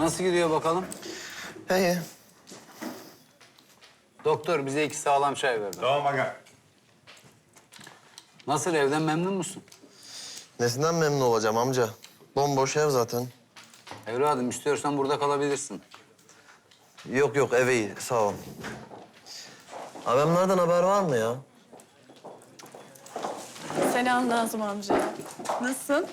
Nasıl gidiyor bakalım? İyi. Doktor bize iki sağlam çay verdi. Tamam aga. Nasıl evden memnun musun? Nesinden memnun olacağım amca? Bomboş ev zaten. Evladım istiyorsan burada kalabilirsin. Yok yok ev iyi sağ ol. Abimlerden haber var mı ya? Selam Nazım amca. Nasılsın?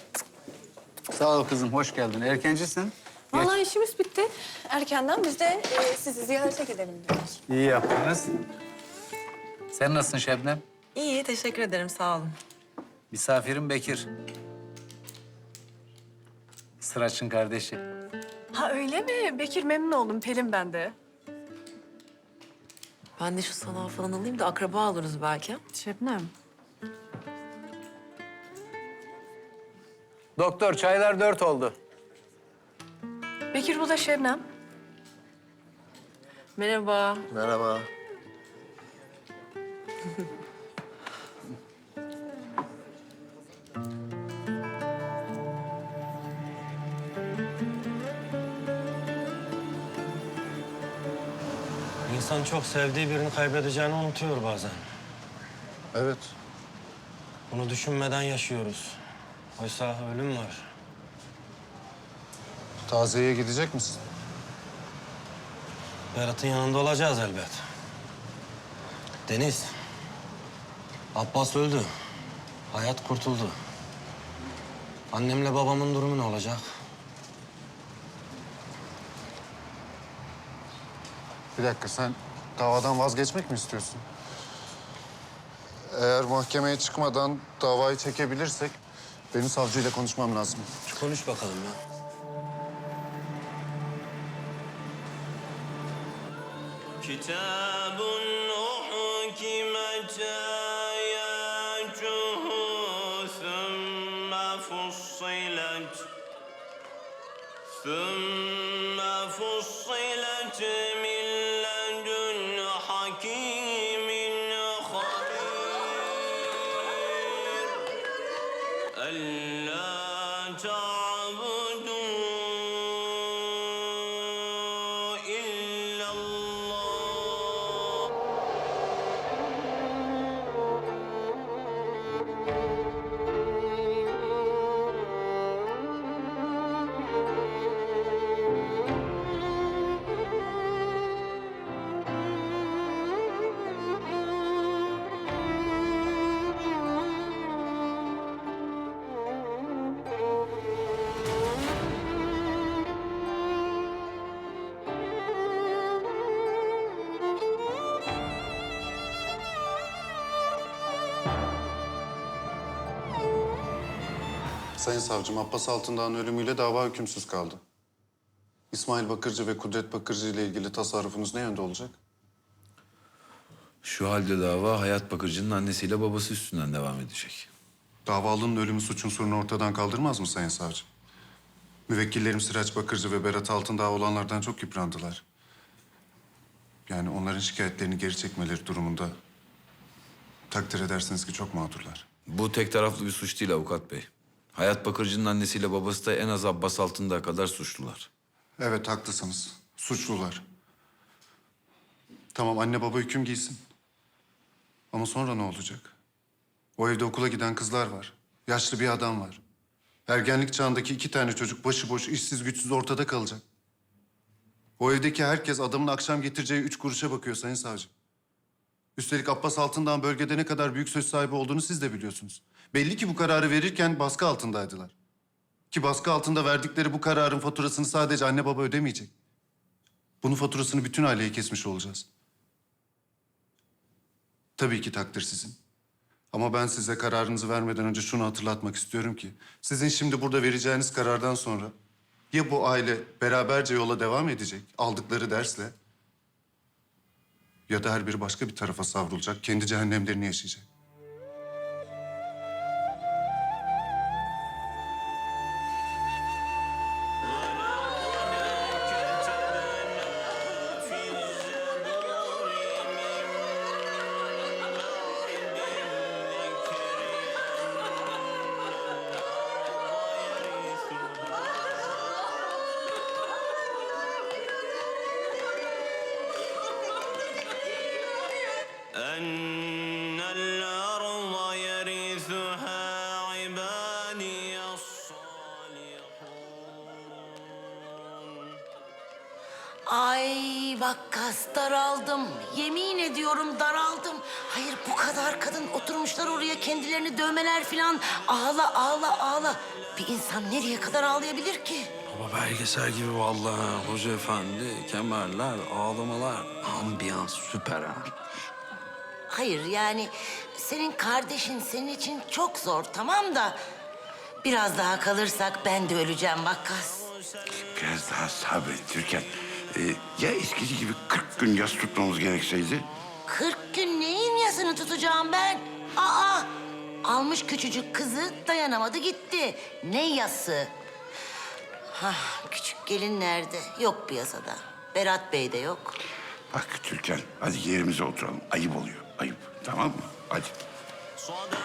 Sağ ol kızım, hoş geldin. Erkencisin. Geç. Vallahi işimiz bitti. Erkenden biz de e, sizi ziyarete gidelim diyoruz. İyi yaptınız. Sen nasılsın Şebnem? İyi, teşekkür ederim. Sağ olun. Misafirim Bekir. Sıraç'ın kardeşi. Ha öyle mi? Bekir memnun oldum. Pelin ben de. Ben de şu sanağı falan alayım da akraba oluruz belki. Şebnem. Doktor, çaylar dört oldu. Bekir bu da Şebnem. Merhaba. Merhaba. İnsan çok sevdiği birini kaybedeceğini unutuyor bazen. Evet. Bunu düşünmeden yaşıyoruz. Oysa ölüm var. Taziyeye gidecek misin? Berat'ın yanında olacağız elbet. Deniz. Abbas öldü. Hayat kurtuldu. Annemle babamın durumu ne olacak? Bir dakika sen davadan vazgeçmek mi istiyorsun? Eğer mahkemeye çıkmadan davayı çekebilirsek benim savcıyla konuşmam lazım. Konuş bakalım ya. كتاب أحكمت آياته ثم فصلت ثم فصلت من لدن حكيم خبير. ألا تعبدوا Sayın savcım, Abbas Altındağ'ın ölümüyle dava hükümsüz kaldı. İsmail Bakırcı ve Kudret Bakırcı ile ilgili tasarrufunuz ne yönde olacak? Şu halde dava Hayat Bakırcı'nın annesiyle babası üstünden devam edecek. Davalının ölümü suç unsurunu ortadan kaldırmaz mı Sayın Savcı? Müvekkillerim Sıraç Bakırcı ve Berat Altındağ olanlardan çok yıprandılar. Yani onların şikayetlerini geri çekmeleri durumunda takdir edersiniz ki çok mağdurlar. Bu tek taraflı bir suç değil avukat bey. Hayat Bakırcı'nın annesiyle babası da en az Abbas Altındağ kadar suçlular. Evet haklısınız. Suçlular. Tamam anne baba hüküm giysin. Ama sonra ne olacak? O evde okula giden kızlar var. Yaşlı bir adam var. Ergenlik çağındaki iki tane çocuk başıboş, işsiz güçsüz ortada kalacak. O evdeki herkes adamın akşam getireceği üç kuruşa bakıyor Sayın Savcı. Üstelik Abbas Altındağ'ın bölgede ne kadar büyük söz sahibi olduğunu siz de biliyorsunuz. Belli ki bu kararı verirken baskı altındaydılar. Ki baskı altında verdikleri bu kararın faturasını sadece anne baba ödemeyecek. Bunun faturasını bütün aileye kesmiş olacağız. Tabii ki takdir sizin. Ama ben size kararınızı vermeden önce şunu hatırlatmak istiyorum ki... ...sizin şimdi burada vereceğiniz karardan sonra... ...ya bu aile beraberce yola devam edecek aldıkları dersle... ...ya da her biri başka bir tarafa savrulacak, kendi cehennemlerini yaşayacak. Vakkas daraldım. Yemin ediyorum daraldım. Hayır bu kadar kadın oturmuşlar oraya kendilerini dövmeler falan. Ağla ağla ağla. Bir insan nereye kadar ağlayabilir ki? Baba belgesel gibi vallahi. Hoca efendi, kemerler, ağlamalar. Ambiyans süper ha. Hayır yani senin kardeşin senin için çok zor tamam da... ...biraz daha kalırsak ben de öleceğim Vakkas. Biraz daha sabret Türkan. Ee, ya eskisi gibi 40 gün yas tutmamız gerekseydi? 40 gün neyin yasını tutacağım ben? Aa! Almış küçücük kızı dayanamadı gitti. Ne yası? Hah, küçük gelin nerede? Yok piyasada. Berat Bey de yok. Bak Türkan, hadi yerimize oturalım. Ayıp oluyor, ayıp. Tamam mı? Hadi. Soğan'da